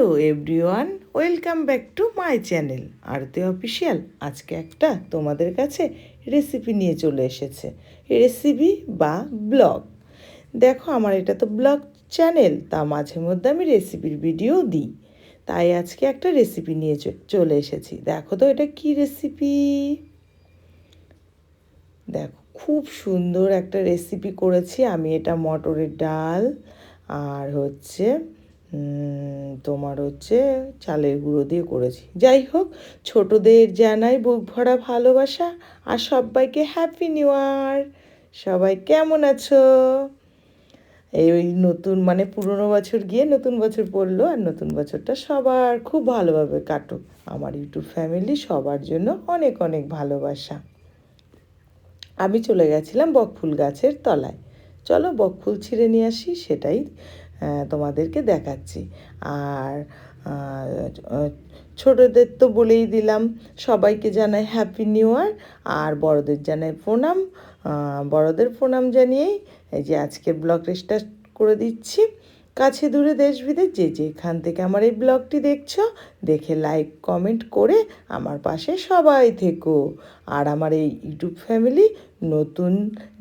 Hello everyone, welcome back to my channel Aarti official আজকে একটা তোমাদের কাছে রেসিপি নিয়ে চলে এসেছে। রেসিপি বা ব্লগ দেখো আমার এটা তো ব্লগ চ্যানেল তা মাঝে মধ্যে আমি রেসিপির ভিডিও দিই। তাই আজকে একটা রেসিপি নিয়ে চলে এসেছি। দেখো তো এটা কি রেসিপি দেখো, খুব সুন্দর একটা রেসিপি করেছি। আমি এটা মটরের ডাল আর হচ্ছে তোমার হচ্ছে চালের গুঁড়ো দিয়ে করেছি। যাই হোক, ছোটদের জানাই বুক ভরা ভালোবাসা আর সবাইকে হ্যাপি নিউ ইয়ার সবাই কেমন আছো? এই ওই নতুন মানে পুরনো বছর গিয়ে নতুন বছর পড়ল আর নতুন বছরটা সবার খুব ভালোভাবে কাটুক। আমার ইউটিউব ফ্যামিলি সবার জন্য অনেক অনেক ভালোবাসা। আমি চলে গেছিলাম বকফুল গাছের তলায়। চলো বকফুল ছিঁড়ে নিয়ে আসি, সেটাই তোমাদেরকে দেখাচ্ছি। আর ছোটদের তো বলেই দিলাম, সবাইকে জানাই হ্যাপি নিউ ইয়ার আর বড়দের জানাই প্রণাম। বড়দের প্রণাম জানিয়েই এই যে আজকের ব্লগ স্টার্ট করে দিচ্ছি। কাছে দূরে দেশ বিদেশ যে যেখান থেকে আমার এই ব্লগটি দেখছ, দেখে লাইক কমেন্ট করে আমার পাশে সবাই থেকো। আর আমার এই ইউটিউব ফ্যামিলি নতুন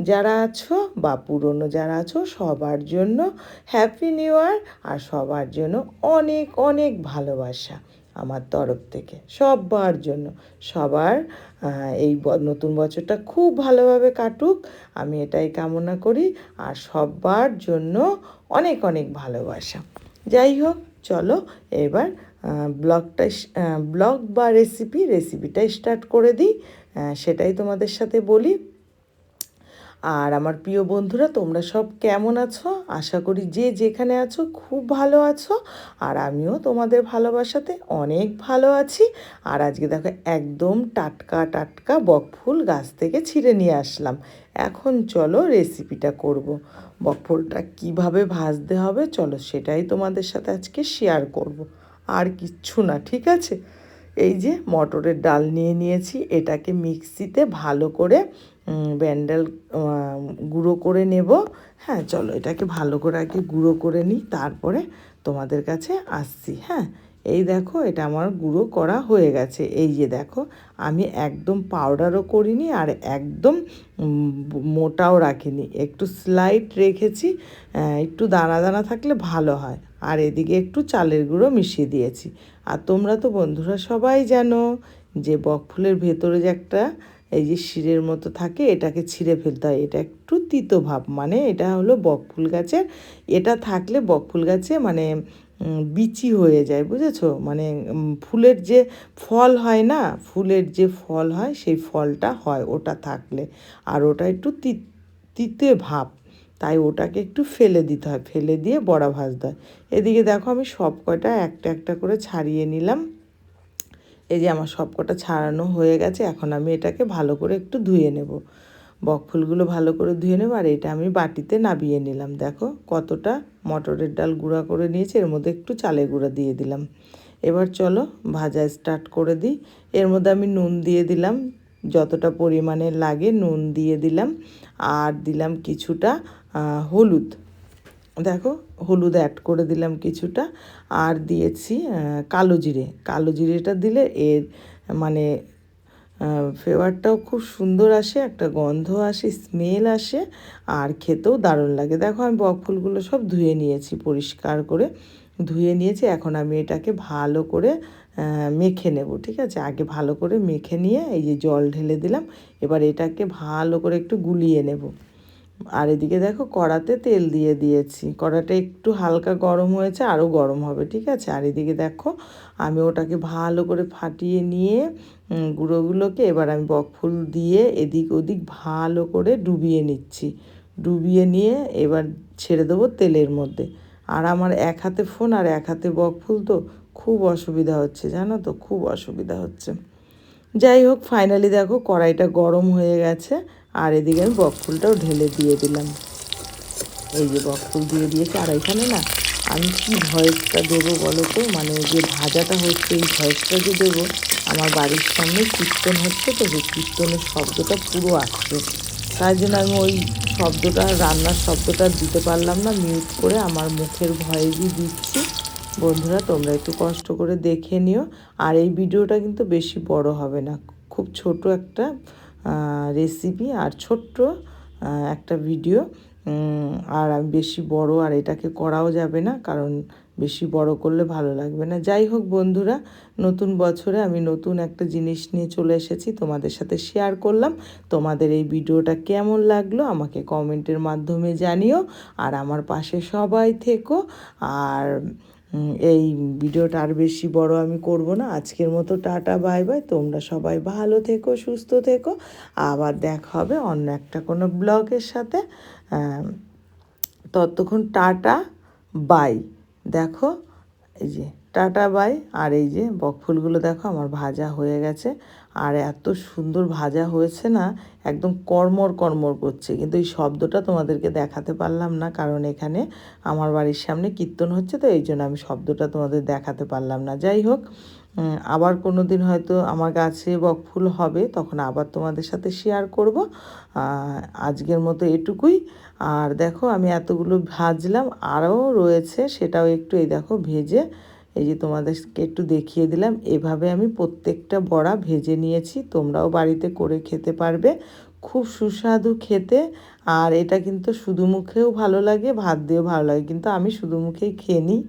যারা আছো বা পুরনো যারা আছো, সবার জন্য হ্যাপি নিউ ইয়ার আর সবার জন্য অনেক অনেক ভালোবাসা। আমার তরফ থেকে। সবার জন্য। সবার এই নতুন বছরটা খুব ভালোভাবে কাটুক। আমি এটাই কামনা করি। আর সবার জন্য অনেক অনেক ভালোবাসা। যাই হোক, চলো এবার ব্লগটা ব্লগ বা রেসিপি, রেসিপিটা স্টার্ট করে দিই। সেটাই তোমাদের সাথে বলি। আর আমার প্রিয় বন্ধুরা, তোমরা সব কেমন আছো আশা করি যে যেখানে আছো খুব ভালো আছো, আর আমিও তোমাদের ভালোবাসাতে অনেক ভালো আছি আর আজকে দেখো, একদম টাটকা টাটকা বকফুল গাছ থেকে ছিঁড়ে নিয়ে আসলাম এখন চলো রেসিপিটা করব। বকফুলটা কীভাবে ভাজতে হবে, চলো সেটাই তোমাদের সাথে আজকে শেয়ার করব। আর কিচ্ছু না, ঠিক আছে এই যে মটরের ডাল নিয়ে নিয়েছি, এটাকে মিক্সিতে ভালো করে ব্যান্ডেল গুঁড়ো করে নেব। হ্যাঁ চলো এটাকে ভালো করে আগে গুঁড়ো করে নিই, তারপরে তোমাদের কাছে আসছি। হ্যাঁ এই দেখো, এটা আমার গুঁড়ো করা হয়ে গেছে। এই যে দেখো, আমি একদম পাউডারও করিনি আর একদম মোটাও রাখিনি। একটু স্লাইট রেখেছি একটু দানা দানা থাকলে ভালো হয়। আর এদিকে একটু চালের গুঁড়ো মিশিয়ে দিয়েছি। আর তোমরা তো বন্ধুরা সবাই জানো যে বকফুলের ভেতরে যে একটা, এই যে শিরের মতো থাকে, এটাকে ছিঁড়ে ফেলতে হয়। এটা একটু তিতো ভাব মানে এটা হলো বকফুল গাছের, এটা থাকলে বকফুল গাছে মানে বিচি হয়ে যায়, বুঝেছ? মানে ফুলের যে ফল হয় না, ফুলের যে ফল হয়, সেই ফলটা হয় ওটা থাকলে। আর ওটা একটু তিতে ভাব, তাই ওটাকে একটু ফেলে দিতে হয়, ফেলে দিয়ে বড়া ভাজতে হয়। এদিকে দেখো, আমি সব কয়টা একটা একটা করে ছাড়িয়ে নিলাম। এই যে আমার সব কটা ছাড়ানো হয়ে গেছে, এখন আমি এটাকে ভালো করে একটু ধুয়ে নেব। বকফুলগুলো ভালো করে ধুয়ে নেব, আর এটা আমি বাটিতে নাবিয়ে নিলাম। দেখো কতটা মটরের ডাল গুঁড়া করে নিয়েছি, এর মধ্যে একটু চালের গুঁড়া দিয়ে দিলাম। এবার চলো ভাজা স্টার্ট করে দিই। এর মধ্যে আমি নুন দিয়ে দিলাম, যতটা পরিমাণে লাগে নুন দিয়ে দিলাম, আর দিলাম কিছুটা হলুদ। দেখো হলুদ অ্যাড করে দিলাম কিছুটা, আর দিয়েছি কালো জিরে। কালো জিরেটা দিলে এর মানে ফ্লেভারটাও খুব সুন্দর আসে, একটা গন্ধ আসে স্মেল আসে, আর খেতেও দারুণ লাগে। দেখো, আমি বক ফুলগুলো সব ধুয়ে নিয়েছি, পরিষ্কার করে ধুয়ে নিয়েছি। এখন আমি এটাকে ভালো করে মেখে নেব, ঠিক আছে? আগে ভালো করে মেখে নিয়ে এই যে জল ঢেলে দিলাম, এবার এটাকে ভালো করে একটু গুলিয়ে নেব। আর এদিকে দেখো কড়াতে তেল দিয়ে দিয়েছি। কড়াটা একটু হালকা গরম হয়েছে, আরও গরম হবে, ঠিক আছে? আর এদিকে দেখো আমি ওটাকে ভালো করে ফাটিয়ে নিয়ে গুঁড়োগুলোকে এবার আমি বকফুল দিয়ে এদিক ওদিক ভালো করে ডুবিয়ে নিচ্ছি। ডুবিয়ে নিয়ে এবার ছেড়ে দেবো তেলের মধ্যে। আর আমার এক হাতে ফোন আর এক হাতে বকফুল তো খুব অসুবিধা হচ্ছে, জানো তো? খুব অসুবিধা হচ্ছে। যাই হোক ফাইনালি দেখো কড়াইটা গরম হয়ে গেছে, আর এদিকে আমি বকফুলটাও ঢেলে দিয়ে দিলাম। এই যে বকফুল দিয়ে দিয়েছে, আর এখানে না আমি কী ভয়েসটা দেবো বলো তো? মানে যে ভাজাটা হচ্ছে, এই ভয়েসটা যে দেবো, আমার বাড়ির সামনে কীর্তন হচ্ছে তো, সেই কীর্তনের শব্দটা পুরো আসছে। তাই জন্য আমি ওই শব্দটা, রান্নার শব্দটা দিতে পারলাম না মিউট করে আমার মুখের ভয়েসই দিচ্ছি। বন্ধুরা, তোমরা একটু কষ্ট করে দেখে নিও। আর এই ভিডিওটা কিন্তু বেশি বড় হবে না। খুব ছোট একটা রেসিপি আর ছোট্ট একটা ভিডিও আর আমি বেশি বড় আর এটাকে করাও যাবে না, কারণ বেশি বড় করলে ভালো লাগবে না। যাই হোক বন্ধুরা, নতুন বছরে আমি নতুন একটা জিনিস নিয়ে চলে এসেছি, তোমাদের সাথে শেয়ার করলাম। তোমাদের এই ভিডিওটা কেমন লাগল আমাকে কমেন্টের মাধ্যমে জানিও। আর আমার পাশে সবাই থেকো। আর এই ভিডিওটা আর বেশি বড় আমি করব না। আজকের মতো টাটা, বাই বাই। তোমরা সবাই ভালো থেকো, সুস্থ থেকো। আবার দেখা হবে অন্য একটা কোনো ব্লগের সাথে। ততক্ষণ টাটা, বাই। দেখো, এই যে টাটা, বাই। আর এই যে বকফুলগুলো দেখো, আমার ভাজা হয়ে গেছে। আর এত সুন্দর ভাজা হয়েছে না, একদম কর্মর কর্মর করছে। কিন্তু এই শব্দটা তোমাদেরকে দেখাতে পারলাম না, কারণ এখানে আমার বাড়ির সামনে কীর্তন হচ্ছে, তো এই জন্য আমি শব্দটা তোমাদের দেখাতে পারলাম না। যাই হোক আবার কোনো দিন হয়তো আমার গাছে বকফুল হবে, তখন আবার তোমাদের সাথে শেয়ার করব। আজকের মতো এটুকুই। আর দেখো, আমি এতগুলো ভাজলাম, আরও রয়েছে, সেটাও একটু এই দেখো, ভেজে এই যে তোমাদেরকে একটু দেখিয়ে দিলাম, এভাবে আমি প্রত্যেকটা বড়া ভেজে নিয়েছি, তোমরাও বাড়িতে করে খেতে পারবে। খুব সুস্বাদু খেতে, আর এটা কিন্তু শুধু মুখেও ভালো লাগে, ভাত দিয়েও ভালো লাগে, কিন্তু আমি শুধু মুখেই খেয়ে নিই,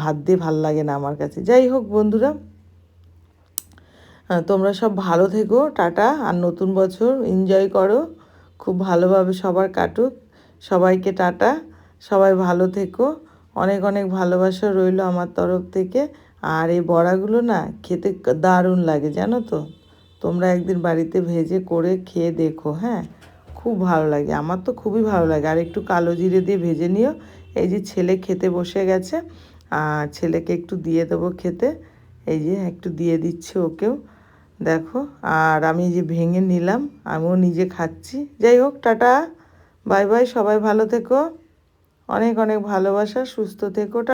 ভাত দিয়ে ভালো লাগে না আমার কাছে। যাই হোক বন্ধুরা তোমরা সব ভালো থেকো, টাটা, আর নতুন বছর এনজয় করো, খুব ভালোভাবে সবার কাটুক, সবাইকে টাটা, সবাই ভালো থেকো। অনেক অনেক ভালোবাসা রইল আমার তরফ থেকে। আর এই বড়াগুলো না খেতে দারুণ লাগে, জানো তো? তোমরা একদিন বাড়িতে ভেজে করে খেয়ে দেখো হ্যাঁ? খুব ভালো লাগে, আমার তো খুবই ভালো লাগে। আর একটু কালো জিরে দিয়ে ভেজে নিও। এই যে ছেলে খেতে বসে গেছে, আর ছেলেকে একটু দিয়ে দেবো খেতে। এই যে একটু দিয়ে দিচ্ছি ওকেও। দেখো, আর আমি যে ভেঙে নিলাম, আমিও নিজে খাচ্ছি। যাই হোক, টাটা। বাই বাই, সবাই ভালো থেকো। অনেক অনেক ভালোবাসা সুস্থ থেকো টা-